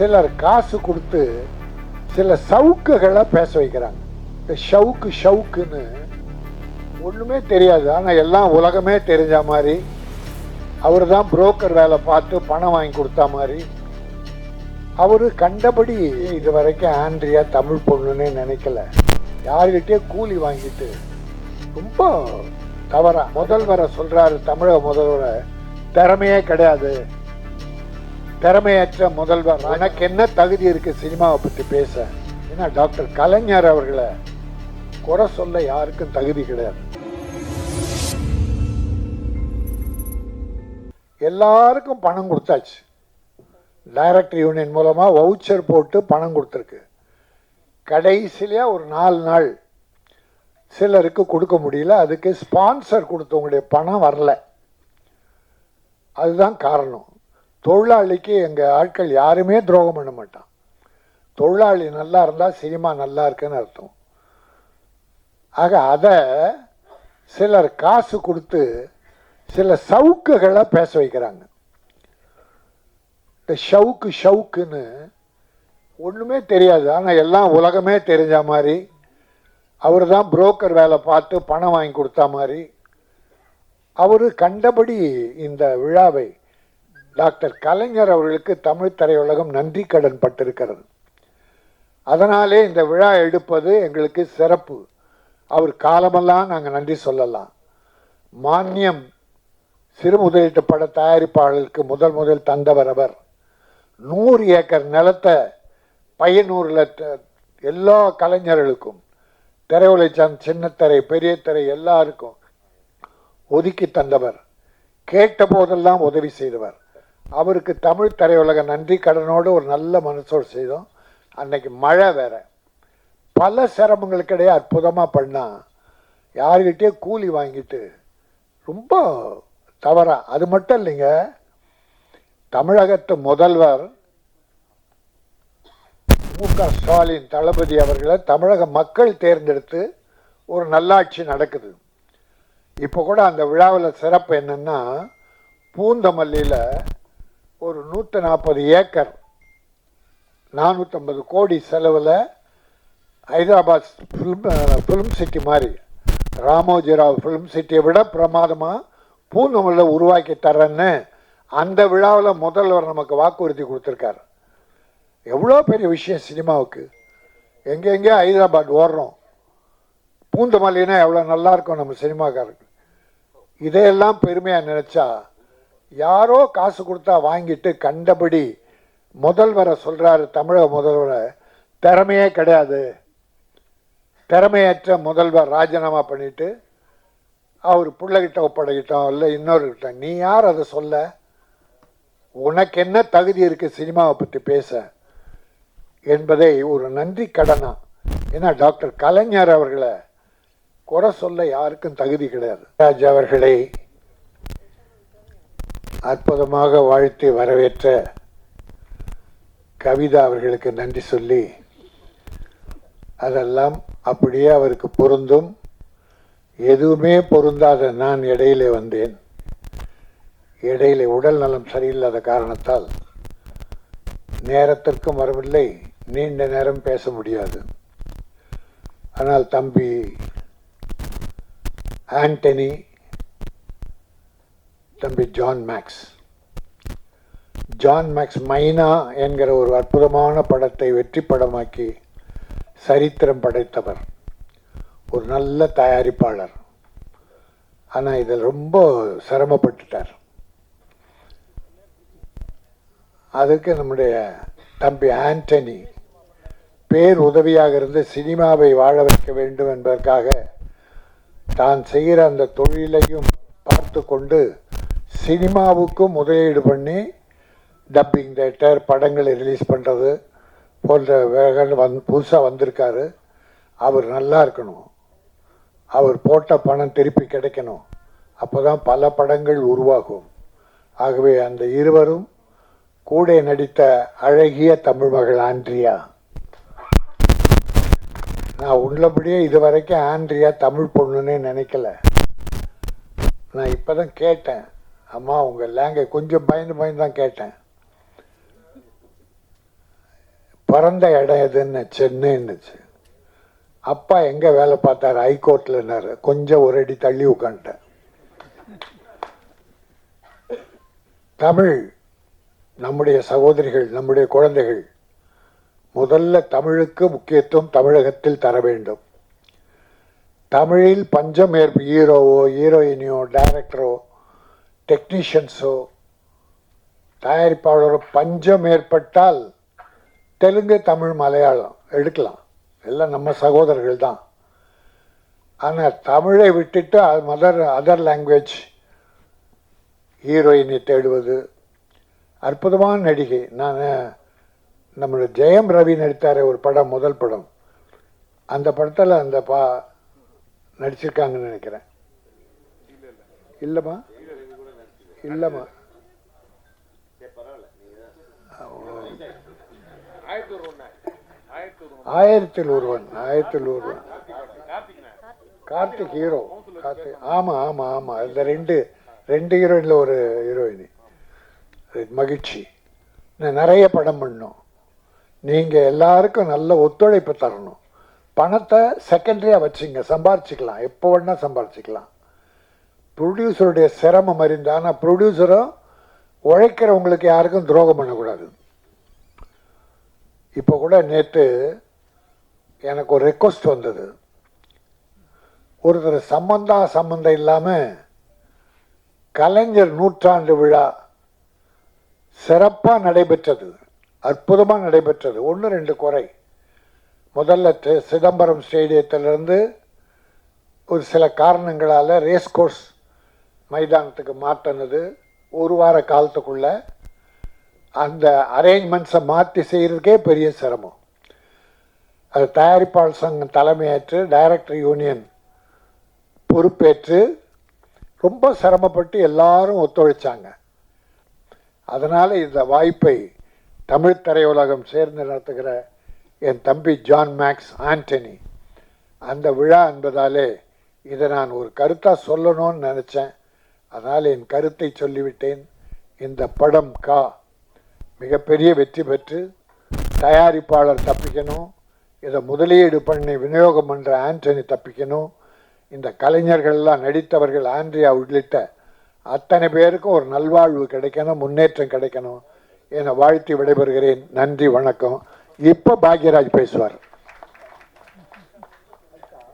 சிலர் காசு கொடுத்து சில சவுக்குகளை பேச வைக்கிறாங்க. இந்த ஷவுக்கு ஷவுக்குன்னு ஒன்றுமே தெரியாது. ஆனால் எல்லாம் உலகமே தெரிஞ்ச மாதிரி அவர் தான் புரோக்கர் வேலை பார்த்து பணம் வாங்கி கொடுத்தா மாதிரி. அவர் கண்டபடி இது வரைக்கும் ஆண்ட்ரியா தமிழ் பொண்ணுன்னு நினைக்கல. யார்கிட்டயே கூலி வாங்கிட்டு ரொம்ப தவறா. முதல்வரை சொல்றாரு தமிழக முதல்வரை திறமையே கிடையாது. திறமையற்ற முதல்வர். எனக்கு என்ன தகுதி இருக்கு சினிமாவை பற்றி பேச? ஏன்னா டாக்டர் கலைஞர் அவர்களை குறை சொல்ல யாருக்கும் தகுதி கிடையாது. எல்லாருக்கும் பணம் கொடுத்தாச்சு. டைரக்டர் யூனியன் மூலமாக வவுச்சர் போட்டு பணம் கொடுத்துருக்கு. கடைசியில ஒரு நாலு நாள் சிலருக்கு கொடுக்க முடியல. அதுக்கு ஸ்பான்சர் கொடுத்தவங்களுடைய பணம் வரல. அதுதான் காரணம். தொழிலாளிக்கு எங்கள் ஆட்கள் யாருமே துரோகம் பண்ண மாட்டான். தொழிலாளி நல்லா இருந்தால் சினிமா நல்லா இருக்குன்னு அர்த்தம். ஆக அதை சிலர் காசு கொடுத்து சில சவுக்குகளை பேச வைக்கிறாங்க. இந்த ஷவுக்கு ஷவுக்குன்னு ஒன்றுமே தெரியாது. ஆனால் எல்லாம் உலகமே தெரிஞ்ச மாதிரி அவர் தான் புரோக்கர் வேலை பார்த்து பணம் வாங்கி கொடுத்தா மாதிரி அவர் கண்டபடி இந்த விழாவை டாக்டர் கலைஞர் அவர்களுக்கு தமிழ் திரையுலகம் நன்றி கடன் பட்டிருக்கிறது. அதனாலே இந்த விழா எடுப்பது எங்களுக்கு சிறப்பு. அவர் காலமெல்லாம் நாங்கள் நன்றி சொல்லலாம். மானியம் சிறு முதலீட்டு பட தயாரிப்பாளருக்கு முதல் முதல் தந்தவர் அவர். நூறு ஏக்கர் நிலத்தை பையனூரில் எல்லா கலைஞர்களுக்கும் திரையுலைச்சான் சின்னத்திரை பெரிய திரை எல்லாருக்கும் ஒதுக்கி தந்தவர். கேட்ட போதெல்லாம் உதவி செய்தவர். அவருக்கு தமிழ் திரையுலக நன்றி கடனோடு ஒரு நல்ல மனசோடு செய்தோம். அன்னைக்கு மழை வேற. பல சிரமங்களுக்கிடையே அற்புதமாக பண்ணால் யார்கிட்டயே கூலி வாங்கிட்டு ரொம்ப தவறாக அது மட்டும் இல்லைங்க தமிழகத்து முதல்வர் மு க ஸ்டாலின் தளபதி அவர்களை தமிழக மக்கள் தேர்ந்தெடுத்து ஒரு நல்லாட்சி நடக்குது. இப்போ கூட அந்த விழாவில் சிறப்பு என்னென்னா பூந்தமல்லியில் ஒரு நூற்றி நாற்பது ஏக்கர் நானூற்றம்பது கோடி செலவில் ஹைதராபாத் ஃபிலிம் ஃபிலிம் சிட்டி மாதிரி ராமோஜிராவ் ஃபிலிம் சிட்டியை விட பிரமாதமாக பூந்தமல்லியில் உருவாக்கி தரேன்னு அந்த விழாவில் முதல்வர் நமக்கு வாக்குறுதி கொடுத்துருக்காரு. எவ்வளோ பெரிய விஷயம் சினிமாவுக்கு. எங்கெங்கே ஹைதராபாத் ஓடுறோம். பூந்தமல்லினா எவ்வளோ நல்லாயிருக்கும் நம்ம சினிமாக்காரருக்கு. இதையெல்லாம் பெருமையாக நினச்சா யாரோ காசு கொடுத்தா வாங்கிட்டு கண்டபடி முதல்வரை சொல்கிறாரு தமிழக முதல்வரை. திறமையே கிடையாது. திறமையற்ற முதல்வர் ராஜினாமா பண்ணிட்டு அவர் பிள்ளைகிட்ட ஒப்படைக்கிட்டோம் இல்லை இன்னொருக்கிட்ட நீ யார் அதை சொல்ல? உனக்கு என்ன தகுதி இருக்குது சினிமாவை பற்றி பேச? என்பதை ஒரு நன்றி கடனா? ஏன்னா டாக்டர் கலைஞர் அவர்களை குறை சொல்ல யாருக்கும் தகுதி கிடையாது. ராஜ் அவர்களை அற்புதமாக வாழ்த்தி வரவேற்ற கவிதா அவர்களுக்கு நன்றி சொல்லி அதெல்லாம் அப்படியே அவருக்கு பொருந்தும். எதுவுமே பொருந்தாத நான் இடையிலே வந்தேன். இடையிலே உடல் நலம் சரியில்லாத காரணத்தால் நேரத்திற்கும் வரவில்லை நீண்ட நேரம் பேச முடியாது. ஆனால் தம்பி ஆண்டனி தம்பி ஜான் மேக்ஸ். ஜான் மேக்ஸ் மைனா என்கிற ஒரு அற்புதமான படத்தை வெற்றி படமாக்கி சரித்திரம் படைத்தவர். ஒரு நல்ல தயாரிப்பாளர். ஆனால் இதில் ரொம்ப சிரமப்பட்டுட்டார். அதுக்கு நம்முடைய தம்பி ஆண்டனி பேர் உதவியாக இருந்து சினிமாவை வாழ வைக்க வேண்டும் என்பதற்காக தான் செய்கிற அந்த தொழிலையும் பார்த்து கொண்டு சினிமாவுக்கும் முதலீடு பண்ணி டப்பிங் தேட்டர் படங்களை ரிலீஸ் பண்ணுறது போன்ற வேகன் வந் புதுசாக வந்திருக்காரு. அவர் நல்லா இருக்கணும். அவர் போட்ட பணம் திருப்பி கிடைக்கணும். அப்போ தான் பல படங்கள் உருவாகும். ஆகவே அந்த இருவரும் கூட நடித்த அழகிய தமிழ் மகள் ஆண்ட்ரியா. நான் உள்ளபடியே இது வரைக்கும் ஆண்ட்ரியா தமிழ் பொண்ணுன்னே நினைக்கல. நான் இப்போ தான் கேட்டேன். அம்மா உங்கள் லேங்கை கொஞ்சம் பயந்து பயந்து தான் கேட்டேன். பிறந்த இடம் எதுன்னு சென்னைன்னுச்சு. அப்பா எங்கே வேலை பார்த்தாரு? ஹைகோர்ட்லன்னாரு கொஞ்சம் ஒரு அடி தள்ளி உட்காந்துட்டேன் தமிழ் நம்முடைய சகோதரிகள் நம்முடைய குழந்தைகள் முதல்ல தமிழுக்கு முக்கியத்துவம் தமிழகத்தில் தர வேண்டும். தமிழில் பஞ்சம் ஏற்ப ஹீரோவோ ஹீரோயினியோ டைரக்டரோ டெக்னீஷியன்ஸோ தயாரிப்பாளரோ பஞ்சம் ஏற்பட்டால் தெலுங்கு தமிழ் மலையாளம் எடுக்கலாம். எல்லாம் நம்ம சகோதரர்கள் தான். ஆனால் தமிழை விட்டுட்டு மதர் அதர் லாங்குவேஜ் ஹீரோயினை தேடுவது அற்புதமான நடிகை. நான் நம்மளோட ஜெயம் ரவி நடித்தார் ஒரு படம் முதல் படம். அந்த படத்தில் அந்த பா நடிச்சிருக்காங்கன்னு நினைக்கிறேன். இல்லைம்மா? இல்லைம்மா. ஆயிரத்தில் ஒருவன் ஆயிரத்தில் ஒருவன் கார்த்திக் ஹீரோ கார்த்திக் ஆமாம் ஆமாம் ஆமாம் இந்த ரெண்டு ரெண்டு ஹீரோயினில் ஒரு ஹீரோயினி மகிழ்ச்சி. நிறைய படம் பண்ணோம் நீங்கள் எல்லாருக்கும் நல்ல ஒத்துழைப்பு தரணும். பணத்தை செகண்டரியாக வச்சுங்க. சம்பாரிச்சிக்கலாம். எப்போ வேணால் சம்பாரிச்சிக்கலாம். ப்ரொடியூசருடைய சிரமம் அறிந்து ஆனால் ப்ரொடியூசரும் உழைக்கிறவங்களுக்கு யாருக்கும் துரோகம் பண்ணக்கூடாது. இப்போ கூட நேற்று எனக்கு ஒரு ரெக்வஸ்ட் வந்தது. ஒருத்தர் சம்பந்தா சம்பந்தம் இல்லாமல் கலைஞர் நூற்றாண்டு விழா சிறப்பாக நடைபெற்றது அற்புதமாக நடைபெற்றது. ஒன்று ரெண்டு குறை. முதல்ல சிதம்பரம் ஸ்டேடியத்திலிருந்து ஒரு சில காரணங்களால் ரேஸ் கோர்ஸ் மைதானத்துக்கு மாற்றினது ஒரு வார காலத்துக்குள்ள. அந்த அரேஞ்ச்மெண்ட்ஸை மாற்றி செய்கிறதுக்கே பெரிய சிரமம். அது தயாரிப்பாளர் சங்கம் தலைமையேற்று டைரக்டர் யூனியன் பொறுப்பேற்று ரொம்ப சிரமப்பட்டு எல்லாரும் ஒத்துழைச்சாங்க. அதனால் இந்த வாய்ப்பை தமிழ் திரையுலகம் சேர்ந்து நடத்துகிற என் தம்பி ஜான் மேக்ஸ் ஆண்டனி அந்த விழா என்பதாலே இதை நான் ஒரு கருத்தாக சொல்லணும்னு நினச்சேன். அதனால் என் கருத்தை சொல்லிவிட்டேன். இந்த படம் கா. மிகப்பெரிய வெற்றி பெற்று தயாரிப்பாளர் தப்பிக்கணும். இதை முதலீடு பண்ணி விநியோகம் பண்ணுற ஆண்டனி தப்பிக்கணும். இந்த கலைஞர்கள்லாம் நடித்தவர்கள் ஆண்ட்ரியா உள்ளிட்ட அத்தனை பேருக்கும் ஒரு நல்வாழ்வு கிடைக்கணும் முன்னேற்றம் கிடைக்கணும் என வாழ்த்தி விடைபெறுகிறேன். நன்றி வணக்கம். இப்போ பாக்யராஜ் பேசுவார்.